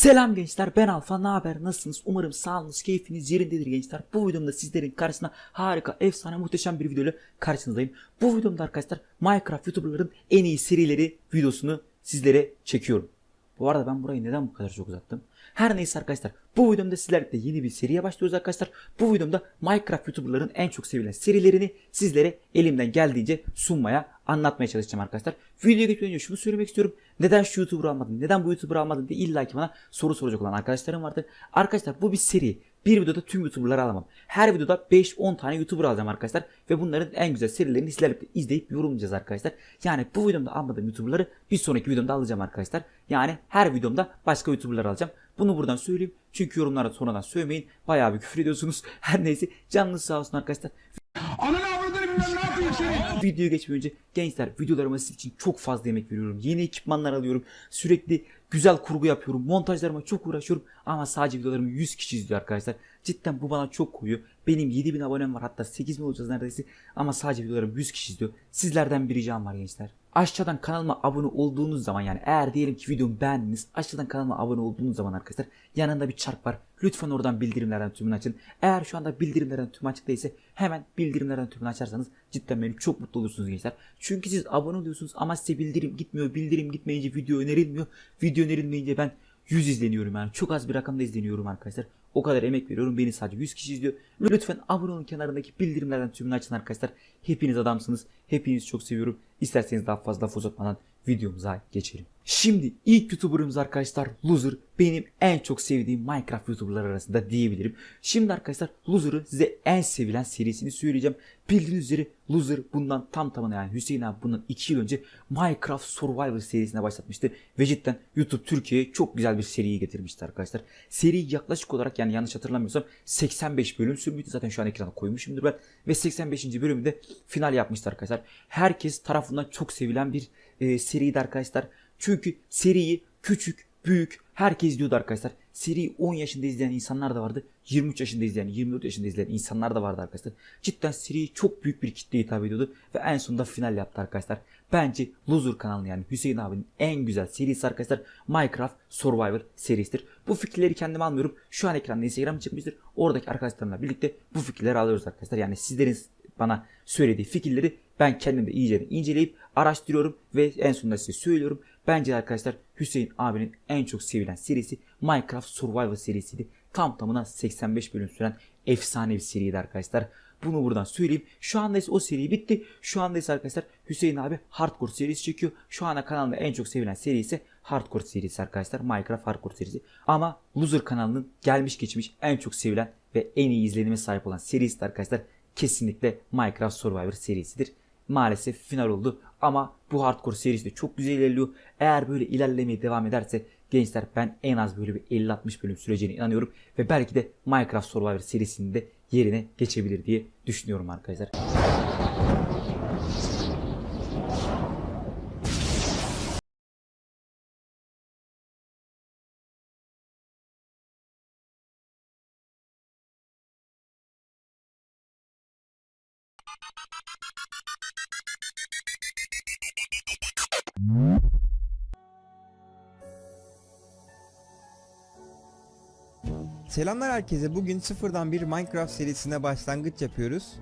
Selam gençler ben Alfa. Ne haber? Nasılsınız? Umarım sağlığınız keyfiniz yerindedir gençler. Bu videomda sizlerin karşısına harika efsane muhteşem bir videoyla karşınızdayım. Bu videomda arkadaşlar Minecraft youtuberların en iyi serileri videosunu sizlere çekiyorum bu arada ben burayı neden bu kadar çok uzattım her neyse arkadaşlar bu videomda sizlerle yeni bir seriye başlıyoruz arkadaşlar bu videomda Minecraft youtuberların en çok sevilen serilerini sizlere elimden geldiğince sunmaya anlatmaya çalışacağım arkadaşlar. Videoya geçmeden önce şunu söylemek istiyorum. Neden şu YouTuber almadın, neden bu YouTuber almadın diye illa bana soru soracak olan arkadaşlarım vardır. Arkadaşlar bu bir seri. Bir videoda tüm YouTuber'ları alamam. Her videoda 5-10 tane YouTuber alacağım arkadaşlar. Ve bunların en güzel serilerini sizlerle izleyip yorumlayacağız arkadaşlar. Yani bu videomda almadığım YouTuber'ları bir sonraki videomda alacağım arkadaşlar. Yani her videomda başka YouTuber'lar alacağım. Bunu buradan söyleyeyim. Çünkü yorumlarda sonradan söylemeyin. Bayağı bir küfür ediyorsunuz. Her neyse canınız sağ olsun arkadaşlar. Ananı yapayım seni. Videoya geçmeden önce gençler videolarıma sizin için çok fazla yemek veriyorum. Yeni ekipmanlar alıyorum. Sürekli güzel kurgu yapıyorum. Montajlarıma çok uğraşıyorum. Ama sadece videolarımı 100 kişi izliyor arkadaşlar. Cidden bu bana çok koyuyor. Benim 7000 abonem var hatta 8000 olacağız neredeyse. Ama sadece videolarımı 100 kişi izliyor. Sizlerden bir ricam var gençler. Aşağıdan kanalıma abone olduğunuz zaman yani eğer diyelim ki videomu beğendiniz aşağıdan kanalıma abone olduğunuz zaman arkadaşlar yanında bir çark var. Lütfen oradan bildirimlerden tümünü açın. Eğer şu anda bildirimlerden tümü açık değilse hemen bildirimlerden tümünü açarsanız cidden benim çok mutlu olursunuz gençler. Çünkü siz abone oluyorsunuz ama size bildirim gitmiyor. Bildirim gitmeyince video önerilmiyor. Video önerilmeyince ben 100 izleniyorum yani. Çok az bir rakamda izleniyorum arkadaşlar. O kadar emek veriyorum. Beni sadece 100 kişi izliyor. Lütfen abone olun kenarındaki bildirimlerden tümünü açın arkadaşlar. Hepiniz adamsınız. Hepinizi çok seviyorum. İsterseniz daha fazla laf uzatmadan videomuza geçelim. Şimdi ilk YouTuber'ımız arkadaşlar Loser. Benim en çok sevdiğim Minecraft YouTuber'lar arasında diyebilirim. Şimdi arkadaşlar Loser'ı size en sevilen serisini söyleyeceğim. Bildiğiniz üzere Loser bundan tam tamına yani Hüseyin abi bundan 2 yıl önce Minecraft Survivor serisine başlatmıştı. Ve cidden YouTube Türkiye'ye çok güzel bir seriyi getirmişti arkadaşlar. Seri yaklaşık olarak yani yanlış hatırlamıyorsam 85 bölüm sürmüştü. Zaten şu an ekrana koymuşumdur ben. Ve 85. bölümünde final yapmıştı arkadaşlar. Herkes tarafından çok sevilen bir e, seriydi arkadaşlar. Çünkü seriyi küçük, büyük herkes izliyordu arkadaşlar. Seriyi 10 yaşında izleyen insanlar da vardı. 23 yaşında izleyen, 24 yaşında izleyen insanlar da vardı arkadaşlar. Cidden seriyi çok büyük bir kitleye hitap ediyordu. Ve en sonunda final yaptı arkadaşlar. Bence Loser kanalı yani Hüseyin abinin en güzel serisi arkadaşlar Minecraft Survivor serisidir. Bu fikirleri kendim almıyorum. Şu an ekranda Instagram çıkmıştır. Oradaki arkadaşlarımla birlikte bu fikirleri alıyoruz arkadaşlar. Yani sizlerin bana söylediği fikirleri ben kendim de iyice inceleyip araştırıyorum ve en sonunda size söylüyorum. Bence arkadaşlar Hüseyin abinin en çok sevilen serisi Minecraft Survival serisiydi. Tam tamına 85 bölüm süren efsane bir seriydi arkadaşlar. Bunu buradan söyleyeyim. Şu anda ise o seri bitti. Şu anda ise arkadaşlar Hüseyin abi Hardcore serisi çekiyor. Şu ana kanalda en çok sevilen seri ise Hardcore serisi arkadaşlar. Minecraft Hardcore serisi. Ama Loser kanalının gelmiş geçmiş en çok sevilen ve en iyi izlenime sahip olan serisi arkadaşlar kesinlikle Minecraft Survivor serisidir. Maalesef final oldu ama bu hardcore serisi de çok güzel ilerliyor. Eğer böyle ilerlemeye devam ederse gençler ben en az böyle bir 50-60 bölüm süreceğine inanıyorum. Ve belki de Minecraft Survivor serisinin de yerine geçebilir diye düşünüyorum arkadaşlar. Selamlar herkese. Bugün sıfırdan bir Minecraft serisine başlangıç yapıyoruz.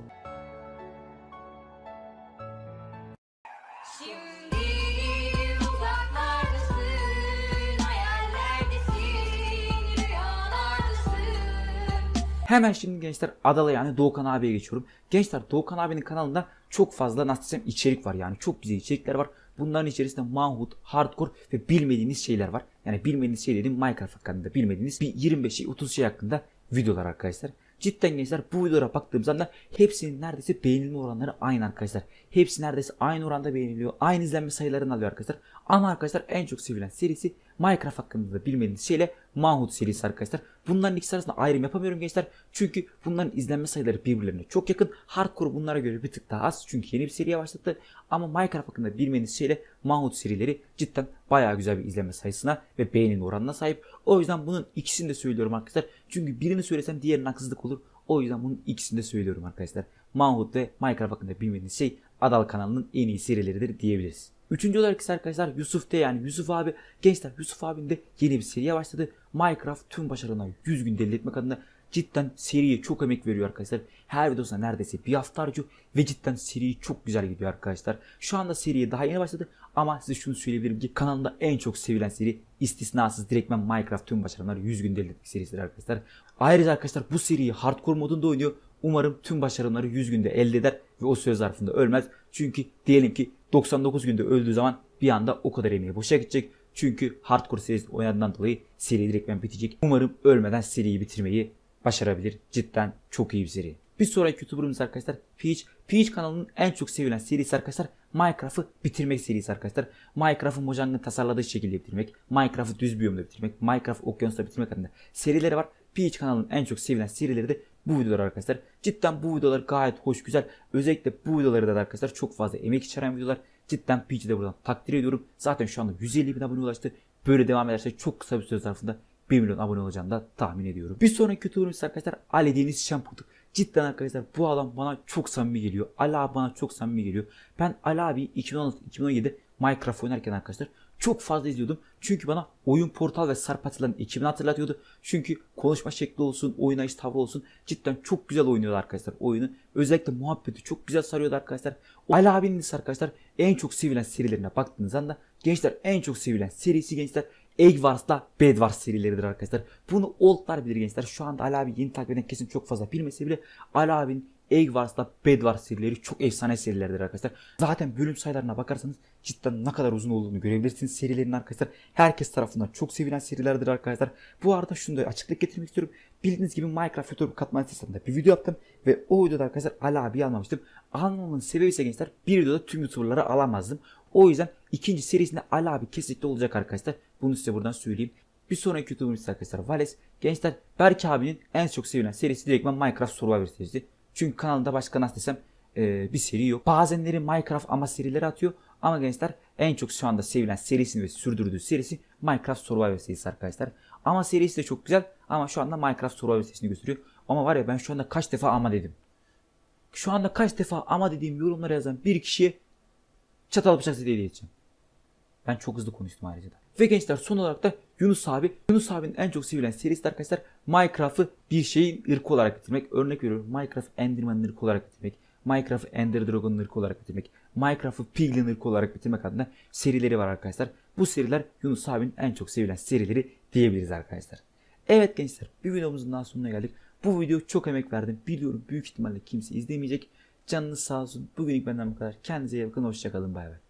Hemen şimdi gençler Adalı yani Doğukan abiye geçiyorum. Gençler Doğukan abinin kanalında çok fazla nasıl desem içerik var yani çok güzel içerikler var. Bunların içerisinde manhut, hardcore ve bilmediğiniz şeyler var. Yani bilmediğiniz şey dediğim Minecraft hakkında bilmediğiniz bir 25 şey 30 şey hakkında videolar arkadaşlar. Cidden gençler bu videolara baktığım zaman hepsinin neredeyse beğenilme oranları aynı arkadaşlar. Hepsi neredeyse aynı oranda beğeniliyor. Aynı izlenme sayılarını alıyor arkadaşlar. Ama arkadaşlar en çok sevilen serisi Minecraft hakkında da bilmediğiniz şeyle Manhunt serisi arkadaşlar. Bunların ikisi arasında ayrım yapamıyorum gençler. Çünkü bunların izlenme sayıları birbirlerine çok yakın. Hardcore bunlara göre bir tık daha az. Çünkü yeni bir seriye başlattı. Ama Minecraft hakkında bilmediğiniz şeyle Manhunt serileri cidden bayağı güzel bir izlenme sayısına ve beğenilme oranına sahip. O yüzden bunun ikisini de söylüyorum arkadaşlar. Çünkü birini söylesem diğerine haksızlık olur. O yüzden bunun ikisini de söylüyorum arkadaşlar. Manhunt ve Minecraft hakkında bilmediğiniz şey Adal kanalının en iyi serileridir diyebiliriz. Üçüncü olarak ise arkadaşlar Yusuf D yani Yusuf abi. Gençler Yusuf abinin de yeni bir seriye başladı. Minecraft tüm başarılarına 100 gün deli etmek adına cidden seriye çok emek veriyor arkadaşlar. Her videosuna neredeyse bir hafta harcıyor ve cidden seri çok güzel gidiyor arkadaşlar. Şu anda seriye daha yeni başladı ama size şunu söyleyebilirim ki kanalımda en çok sevilen seri istisnasız direktmen Minecraft tüm başarıları 100 gün deli etmek serisidir arkadaşlar. Ayrıca arkadaşlar bu seriyi hardcore modunda oynuyor. Umarım tüm başarımları 100 günde elde eder ve o süre zarfında ölmez. Çünkü diyelim ki 99 günde öldüğü zaman bir anda o kadar emeği boşa gidecek. Çünkü hardcore serisi oynadığından dolayı seri direktmen bitecek. Umarım ölmeden seriyi bitirmeyi başarabilir. Cidden çok iyi bir seri. Bir sonraki YouTuber'ımız arkadaşlar Peach. Peach kanalının en çok sevilen serisi arkadaşlar Minecraft'ı bitirmek serisi arkadaşlar. Minecraft'ı Mojang'ın tasarladığı şekilde bitirmek, Minecraft'ı düz biyomda bitirmek, Minecraft okyanusta bitirmek adında serileri var. Peach kanalının en çok sevilen serileri de bu videolar arkadaşlar. Cidden bu videolar gayet hoş güzel. Özellikle bu videoları da arkadaşlar çok fazla emek içeren videolar. Cidden Peach'i buradan takdir ediyorum. Zaten şu anda 150 bin abone ulaştı. Böyle devam ederse çok kısa bir süre zarfında 1 milyon abone olacağını da tahmin ediyorum. Bir sonraki YouTuber'ımız arkadaşlar Ali Deniz Şamputu. Cidden arkadaşlar bu adam bana çok samimi geliyor. Ali bana çok samimi geliyor. Ben Ali abi 2016-2017'de Minecraft oynarken arkadaşlar çok fazla izliyordum. Çünkü bana oyun portal ve Sarpatıların ekibini hatırlatıyordu. Çünkü konuşma şekli olsun, oynayış tavrı olsun cidden çok güzel oynuyordu arkadaşlar oyunu. Özellikle muhabbeti çok güzel sarıyordu arkadaşlar. Ali abinin ise arkadaşlar en çok sevilen serilerine baktığınız anda gençler en çok sevilen serisi gençler Egg Wars'la Bed Wars serileridir arkadaşlar. Bunu oldlar bilir gençler. Şu anda Ali abi yeni takip eden kesin çok fazla bilmese bile Ali abinin Egg Wars'la Bed Wars serileri çok efsane serilerdir arkadaşlar. Zaten bölüm sayılarına bakarsanız cidden ne kadar uzun olduğunu görebilirsiniz serilerin arkadaşlar. Herkes tarafından çok sevilen serilerdir arkadaşlar. Bu arada şunu da açıklık getirmek istiyorum. Bildiğiniz gibi Minecraft YouTube katman sisteminde bir video yaptım ve o videoda arkadaşlar Ali abi almamıştım. Almamın sebebi ise gençler bir videoda tüm YouTuber'ları alamazdım. O yüzden ikinci serisinde Ali abi kesinlikle olacak arkadaşlar. Bunu size buradan söyleyeyim. Bir sonraki YouTuber'ımız arkadaşlar Vales. Gençler Berk abinin en çok sevilen serisi direktmen Minecraft Survivor serisi. Çünkü kanalında başka nasıl desem e, bir seri yok. Bazenleri Minecraft ama serileri atıyor. Ama gençler en çok şu anda sevilen serisini ve sürdürdüğü serisi Minecraft Survivor serisi arkadaşlar. Ama serisi de çok güzel ama şu anda Minecraft Survivor serisini gösteriyor. Ama var ya ben şu anda kaç defa ama dedim. Şu anda kaç defa ama dediğim yorumlara yazan bir kişiye çatal bıçak hediye edeceğim. Ben çok hızlı konuştum ayrıca da. Ve gençler son olarak da Yunus abi. Yunus abinin en çok sevilen serisi arkadaşlar Minecraft'ı bir şeyin ırkı olarak bitirmek. Örnek veriyorum Minecraft Enderman'ın ırkı olarak bitirmek. Minecraft Ender Dragon'ın ırkı olarak bitirmek. Minecraft'ı Piglin ırkı olarak bitirmek adına serileri var arkadaşlar. Bu seriler Yunus abinin en çok sevilen serileri diyebiliriz arkadaşlar. Evet gençler bir videomuzun daha sonuna geldik. Bu video çok emek verdim. Biliyorum büyük ihtimalle kimse izlemeyecek. Canınız sağ olsun. Bugünlük benden bu kadar. Kendinize iyi bakın. Hoşçakalın. Bay bay.